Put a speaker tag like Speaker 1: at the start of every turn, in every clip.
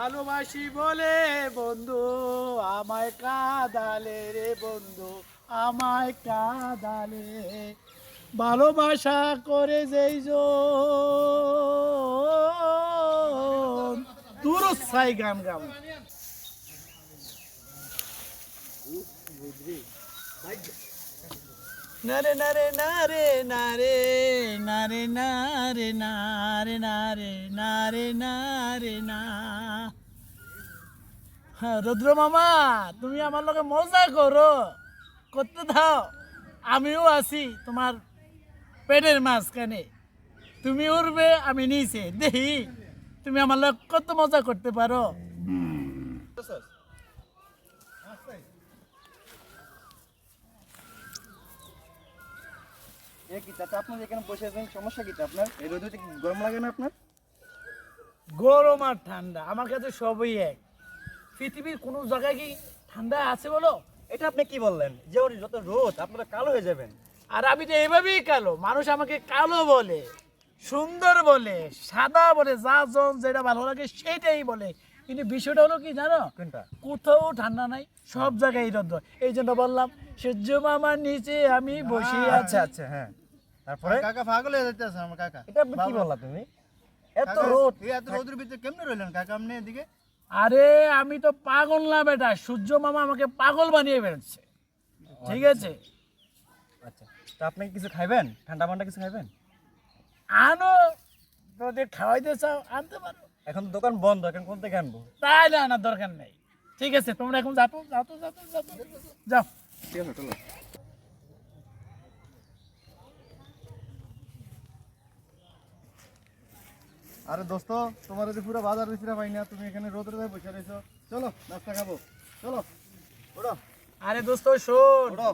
Speaker 1: ভালোবাসি বলে বন্ধু, আমায় কাদালে রে বন্ধু, আমায় কাদালে। ভালোবাসা করে যেই দূর সাই গান গাম নারে নারে নারে নারে নারে নারে নারে নারে নারে নারে না হ্যাঁ, রুদ্র মামা তুমি আমার লগে মজা করো করতে দাও আমিও আছি তোমার পেটের মাঝখানে তুমি উঠবে আমি নিচে দেখি তুমি আমার লগে কত মজা করতে পারো
Speaker 2: এ কি চাচা আপনি এখানে বসে আছেন সমস্যা কি আপনার? এই রোদে কি গরম লাগে না আপনার?
Speaker 1: গরম আর ঠান্ডা আমার কাছে সবই এক। পৃথিবীর কোনো জায়গায় কি ঠান্ডা আছে বলো?
Speaker 2: এটা আপনি কি বললেন? যে ওর যত রোদ আপনারা কালো হয়ে যাবেন।
Speaker 1: আর আমি তো এভাবেই কালো মানুষ আমাকে কালো বলে সুন্দর বলে সাদা বলে যা জন যেটা ভালো লাগে সেটাই বলে। কিন্তু বিষয়টা হলো কি জানো? কোথাও ঠান্ডা নাই সব জায়গায় রোদ এই জন্য বললাম সূর্য মামার নিচে আমি বসে আছি।
Speaker 2: আচ্ছা আচ্ছা হ্যাঁ। তারপরে?
Speaker 3: কাকা পাগল হয়ে যাইতেছে আমার কাকা।
Speaker 2: এটা আপনি কি বললা তুমি? এত রোদ।
Speaker 3: এত রোদের ভিতরে কেমনে রইলেন? কাকা আপনি এদিকে?
Speaker 1: আরে আমি তো পাগল না বেটা সূর্য মামা আমাকে পাগল বানিয়ে ফেলছে ঠিক আছে?
Speaker 2: আচ্ছা তা আপনি কিছু খাইবেন? ঠান্ডা মান্ডা কিছু খাইবেন?
Speaker 1: আনো তোদের খাওয়াইতে চাও আনতে পারো।
Speaker 2: এখন দোকান বন্ধ এখন কোন থেকে আনব?
Speaker 1: তাই না আনার দরকার নেই। ঠিক আছে তোমরা এখন যাও যাও তো, যাও যাও যাও।
Speaker 2: ঠিক আছে চলো।
Speaker 3: আরে দোস্ত তোমার যদি পুরো বাজার বিচরা পাই না তুমি এখানে রোদে রোদে বসে রয়েছো। চলো নাস্তা খাব। চলো ওড়ো
Speaker 1: আরে দোস্ত শোন।
Speaker 3: ওড়ো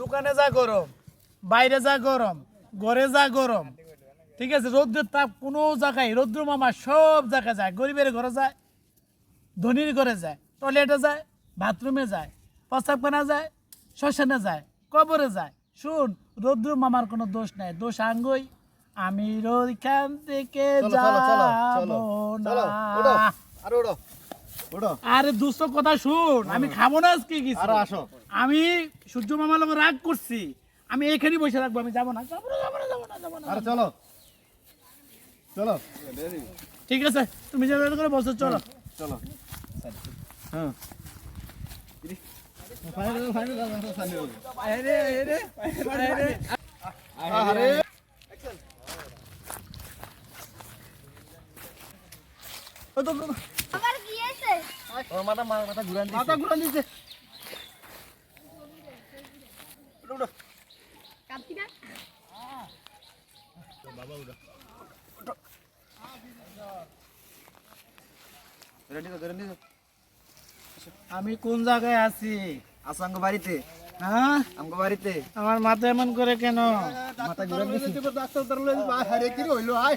Speaker 1: দোকানে যা গরম বাইরে যা গরম ঘরে যা গরম ঠিক আছে? রৌদ্রের তাপ কোনো জায়গায় রৌদ্র মামা সব জায়গায় যায়। গরিবের ঘরে যায় ধনির ঘরে যায় টয়লেটে যায় বাথরুমে যায় প্রস্তাবখানা যায় শ্মশানে যায় কবরে যায়। শুন রৌদ্র মামার কোনো দোষ নাই। দোষ আঙ্গই। আমি ওইখান থেকে যাব না
Speaker 3: আরে
Speaker 1: কথা শুন আমি খাব না আজকে কিছু
Speaker 3: আসো
Speaker 1: আমি সূর্য মামার লোক রাগ করছি আমি এখানেই বসে রাখব আমি যাব না যাব না যাব না যাব না যাব না
Speaker 3: আরে চলো চলো
Speaker 1: ঠিক আছে তুমি যে করে বসো চলো
Speaker 3: চলো হ্যাঁ ফাইনাল ফাইনাল ফাইনাল
Speaker 1: আরে
Speaker 3: আমার
Speaker 4: কি হয়েছে
Speaker 2: ওর মাথা মাথা ঘুরান দিছে।
Speaker 3: মাথা ঘুরান দিছে।
Speaker 1: আমি কোন জায়গায় আছি?
Speaker 2: আসাম
Speaker 1: হ্যাঁ?
Speaker 2: বাড়িতে।
Speaker 1: আমার মাথা এমন করে কেন?
Speaker 3: মাথা ঘুরে ডাক্তার কি হইল? আয়